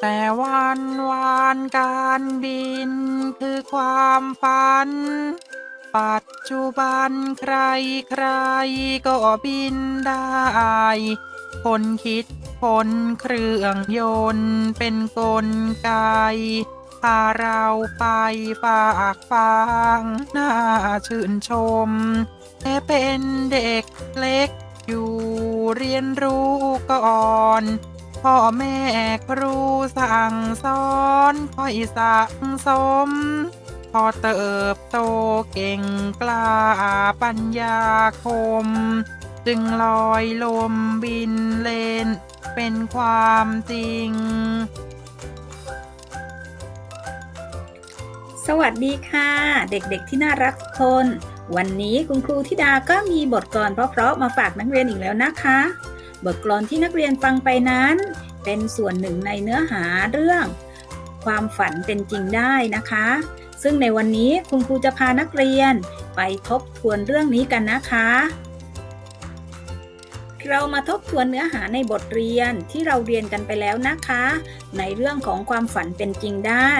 แต่วันวานการบินคือความฝัน ปัจจุบันใครใครก็บินได้ คนคิดคนเครื่องยนต์เป็นกลไก พาเราไปฝากฟางน่าชื่นชมแต่เป็นเด็กเล็กอยู่เรียนรู้ก่อน พ่อแม่ครูสั่งสอนค่อยสั่งสม พอเติบโตเก่งกล้าปัญญาคม จึงลอยลมบินเลน เป็นความจริง สวัสดีค่ะ เด็กๆที่น่ารักทุกคน วันนี้คุณครูธิดาก็มีบทกลอนเพราะๆมาฝากนักเรียนอีกแล้วนะคะ บทกลอนที่นักเรียนฟังไปนั้น เป็นส่วนหนึ่งในเนื้อหาเรื่อง ความฝันเป็นจริงได้นะคะ ซึ่งในวันนี้คุณครูจะพานักเรียนไปทบทวนเรื่องนี้กันนะคะ เรามาทบทวนเนื้อหาในบทเรียนที่เราเรียนกันไปแล้วนะคะ ในเรื่องของความฝันเป็นจริงได้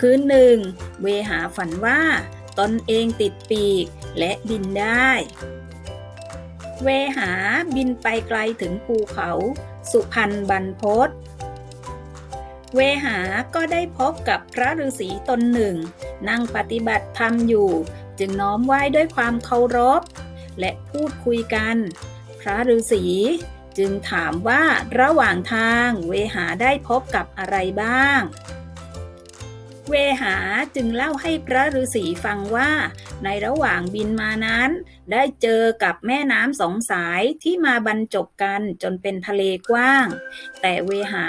คือหนึ่งเวหาฝันว่า ตนเองติดปีกและบินได้ เวหาบินไปไกลถึงภูเขา สุพรรณบรรพตเวหาก็ได้พบกับพระฤาษีตนหนึ่ง นั่งปฏิบัติธรรมอยู่ จึงน้อมไหว้ด้วยความเคารพ และพูดคุยกัน พระฤาษีจึงถามว่าระหว่างทางเวหาได้พบกับอะไรบ้าง เวหาจึงเล่าให้พระฤาษีฟังว่า ในระหว่างบินมานั้น ได้เจอกับแม่น้ำสองสายที่มาบรรจบกันจนเป็นทะเลกว้าง แต่เวหา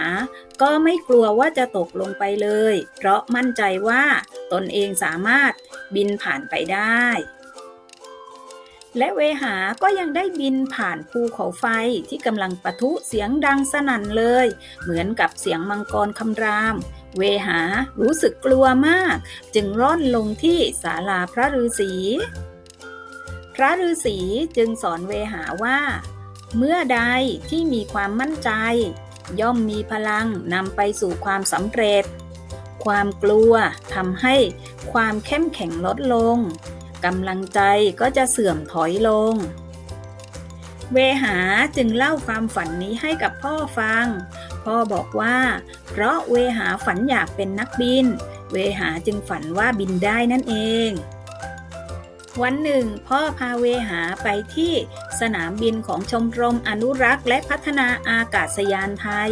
ก็ไม่กลัวว่าจะตกลงไปเลย เพราะมั่นใจว่าตนเองสามารถบินผ่านไปได้ และเวหาก็ยังได้บินผ่านภูเขาไฟที่กำลังปะทุเสียงดังสนั่นเลย เหมือนกับเสียงมังกรคำราม เวหารู้สึกกลัวมาก จึงร่อนลงที่ศาลาพระฤาษี พระฤาษีจึงสอนเวหาว่า เมื่อใดที่มีความมั่นใจ ย่อมมีพลังนำไปสู่ความสำเร็จ ความกลัวทำให้ความเข้มแข็งลดลง กำลังใจก็จะเสื่อมถอยลง เวหาจึงเล่าความฝันนี้ให้กับพ่อฟัง พ่อบอกว่า เพราะเวหาฝันอยากเป็นนักบิน เวหาจึงฝันว่าบินได้นั่นเอง วันหนึ่ง พ่อพาเวหาไปที่สนามบินของชมรมอนุรักษ์และพัฒนาอากาศยานไทย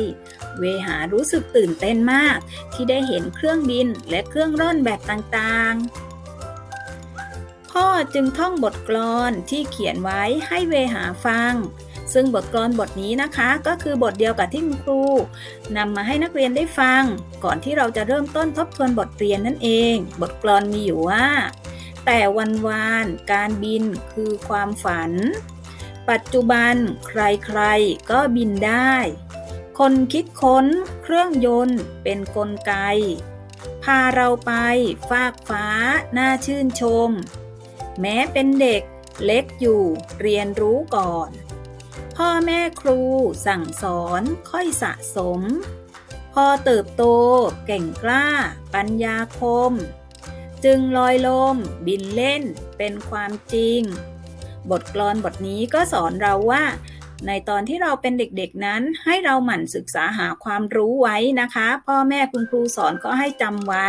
เวหารู้สึกตื่นเต้นมาก ที่ได้เห็นเครื่องบินและเครื่องร่อนแบบต่างๆ พ่อจึงท่องบทกลอนที่เขียนไว้ให้เวหาฟัง ซึ่งบทกลอนบทนี้นะคะก็คือบทเดียวกับที่คุณครูนำมาให้นักเรียนได้ฟัง ก่อนที่เราจะเริ่มต้นทบทวนบทเรียนนั่นเอง บทกลอนมีอยู่ว่า แต่วันวานการบินคือความฝัน ปัจจุบันใครๆก็บินได้ คนคิดค้นเครื่องยนต์เป็นกลไก พาเราไปฟากฟ้าน่าชื่นชม แม้เป็นเด็กเล็กอยู่เรียนรู้ก่อน พ่อแม่ครูสั่งสอนค่อยสะสม พอเติบโตเก่งกล้า ปัญญาคม จึงลอยลม บินเล่นเป็นความจริง บทกลอนบทนี้ก็สอนเราว่า ในตอนที่เราเป็นเด็กๆนั้น ให้เราหมั่นศึกษาหาความรู้ไว้นะคะ พ่อแม่คุณครูสอนก็ให้จำไว้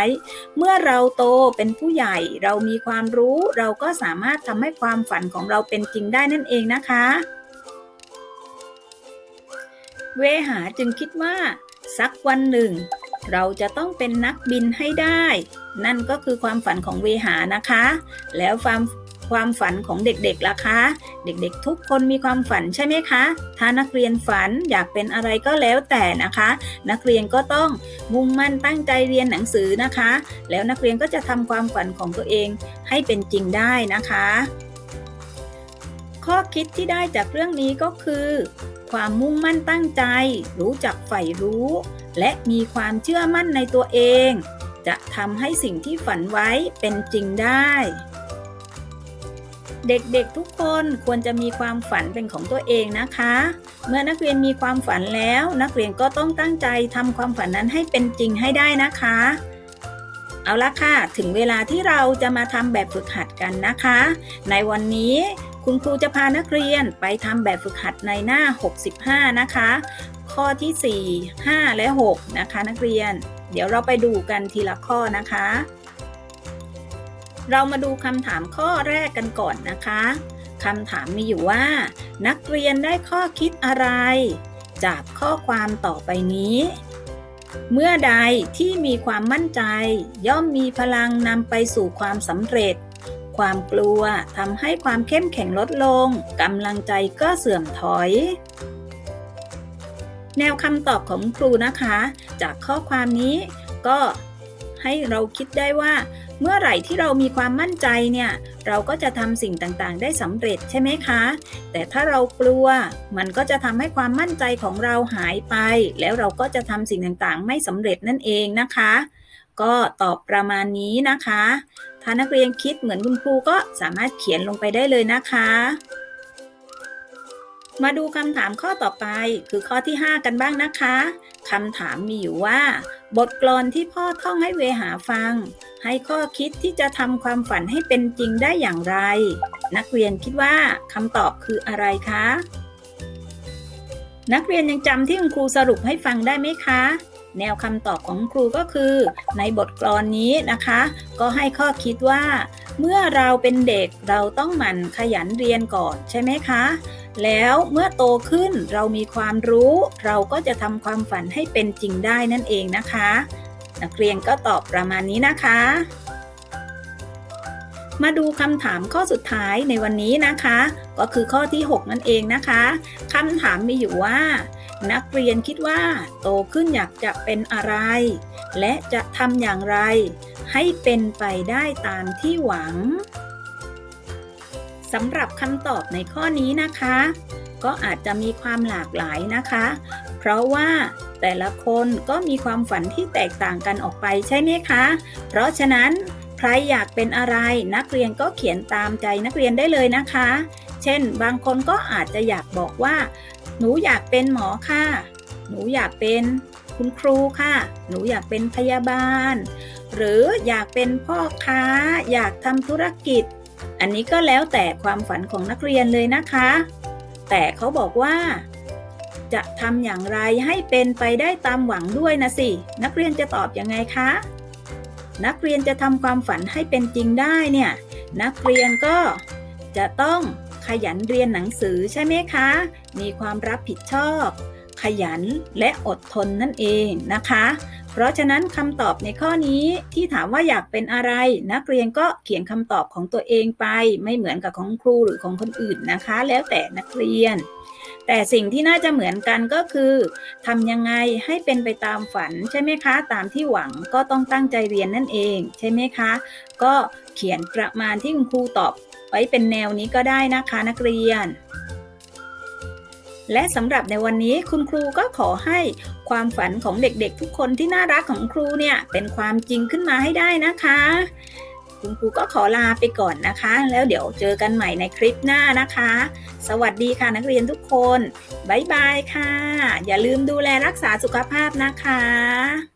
เมื่อเราโตเป็นผู้ใหญ่ เรามีความรู้ เราก็สามารถทำให้ความฝันของเราเป็นจริงได้นั่นเองนะคะ เวหาจึงคิดว่าสักวันหนึ่ง เราจะต้องเป็นนักบินให้ได้ นั่นก็คือความฝันของเวหานะคะ แล้วความ ความฝันของเด็กๆล่ะคะ เด็กๆทุกคนมีความฝันใช่ไหมคะ ถ้านักเรียนฝันอยากเป็นอะไรก็แล้วแต่นะคะ นักเรียนก็ต้องมุ่งมั่นตั้งใจเรียนหนังสือนะคะ แล้วนักเรียนก็จะทำความฝันของตัวเองให้เป็นจริงได้นะคะ ข้อคิดที่ได้จากเรื่องนี้ก็คือ ความมุ่งมั่นตั้งใจ รู้จักใฝ่รู้ และมีความเชื่อมั่นในตัวเอง จะทำให้สิ่งที่ฝันไว้เป็นจริงได้ เด็กๆทุกคนควรจะมีความฝันเป็นของตัวเองนะคะ เมื่อนักเรียนมีความฝันแล้ว นักเรียนก็ต้องตั้งใจทำความฝันนั้นให้เป็นจริงให้ได้นะคะ เอาละค่ะ ถึงเวลาที่เราจะมาทำแบบฝึกหัดกันนะคะ ในวันนี้คุณครูจะพานักเรียนไปทำแบบฝึกหัดในหน้า 65 นะคะ ข้อที่ 4 5 และ 6 นะคะ นักเรียน เดี๋ยวเราไปดูกันทีละข้อนะคะ เรามาดูคำถามข้อแรกกันก่อนนะคะคำถามมีอยู่ว่า นักเรียนได้ข้อคิดอะไร จากข้อความต่อไปนี้ เมื่อใดที่มีความมั่นใจ ย่อมมีพลังนำไปสู่ความสำเร็จ ความกลัวทำให้ความเข้มแข็งลดลงกำลังใจก็เสื่อมถอย แนวคำตอบของครูนะคะ จากข้อความนี้ก็ให้เราคิดได้ว่า เมื่อไหร่ที่เรามีความมั่นใจเนี่ย เราก็จะทำสิ่งต่างๆ ได้สำเร็จใช่ไหมคะ แต่ถ้าเรากลัว มันก็จะทำให้ความมั่นใจของเราหายไป แล้วเราก็จะทำสิ่งต่างๆ ไม่สำเร็จนั่นเองนะคะ ก็ตอบประมาณนี้นะคะ ถ้านักเรียนคิดเหมือนคุณครูก็สามารถเขียนลงไปได้เลยนะคะ มาดูคำถามข้อต่อไปคือข้อที่ 5 กันบ้างนะคะ คำถามมีอยู่ว่า บทกลอนที่พ่อท่องให้เวหาฟัง ให้ข้อคิดที่จะทำความฝันให้เป็นจริงได้อย่างไร นักเรียนคิดว่าคำตอบคืออะไรคะ นักเรียนยังจำที่คุณครูสรุปให้ฟังได้ไหมคะ แนวคำตอบของครูก็คือ ในบทกลอนนี้นะคะ ก็ให้ข้อคิดว่า เมื่อเราเป็นเด็กเราต้องหมั่นขยันเรียนก่อนใช่ไหมคะ แล้วเมื่อโตขึ้นเรามีความรู้ เราก็จะทำความฝันให้เป็นจริงได้นั่นเองนะคะ นักเรียนก็ตอบประมาณนี้นะคะ มาดูคำถามข้อสุดท้ายในวันนี้นะคะ ก็คือข้อที่ 6 นั่นเองนะคะคำถามมีอยู่ว่า นักเรียนคิดว่า โตขึ้นอยากจะเป็นอะไร และจะทำอย่างไร ให้เป็นไปได้ตามที่หวัง สำหรับคำตอบในข้อนี้นะคะ ก็อาจจะมีความหลากหลายนะคะ เพราะว่าแต่ละคนก็มีความฝันที่แตกต่างกันออกไปใช่ไหมคะ เพราะฉะนั้นใครอยากเป็นอะไรนักเรียนก็เขียนตามใจนักเรียนได้เลยนะคะ เช่น บางคนก็อาจจะอยากบอกว่า หนูอยากเป็นหมอค่ะ หนูอยากเป็นคุณครูค่ะ หนูอยากเป็นพยาบาล หรืออยากเป็นพ่อค้า อยากทำธุรกิจ อันนี้ก็แล้วแต่ความฝันของนักเรียนเลยนะคะ แต่เขาบอกว่า จะทำอย่างไรให้เป็นไปได้ตามหวังด้วยนะสิ นักเรียนจะตอบยังไงคะ นักเรียนจะทำความฝันให้เป็นจริงได้เนี่ย นักเรียนก็จะต้องขยันเรียนหนังสือใช่ไหมคะ มีความรับผิดชอบ ขยันและอดทนนั่นเองนะคะ เพราะฉะนั้นคำตอบในข้อนี้ที่ถามว่าอยากเป็นอะไร นักเรียนก็เขียนคำตอบของตัวเองไปไม่เหมือนกับของครูหรือของคนอื่นนะคะ แล้วแต่นักเรียน แต่สิ่งที่น่าจะเหมือนกันก็คือทำยังไงให้เป็นไปตามฝันใช่ไหมคะ ตามที่หวังก็ต้องตั้งใจเรียนนั่นเอง ใช่ไหมคะ ก็เขียนประมาณที่คุณครูตอบไว้เป็นแนวนี้ก็ได้นะคะ นักเรียน และสำหรับในวันนี้คุณครูก็ขอให้ความฝันของเด็กๆ ทุกคนที่น่ารักของครูเนี่ยเป็นความจริงขึ้นมาให้ได้นะคะ คุณครูก็ขอลาไปก่อนนะคะ แล้วเดี๋ยวเจอกันใหม่ในคลิปหน้านะคะ สวัสดีค่ะนักเรียนทุกคน บ๊ายบายค่ะ อย่าลืมดูแลรักษาสุขภาพนะคะ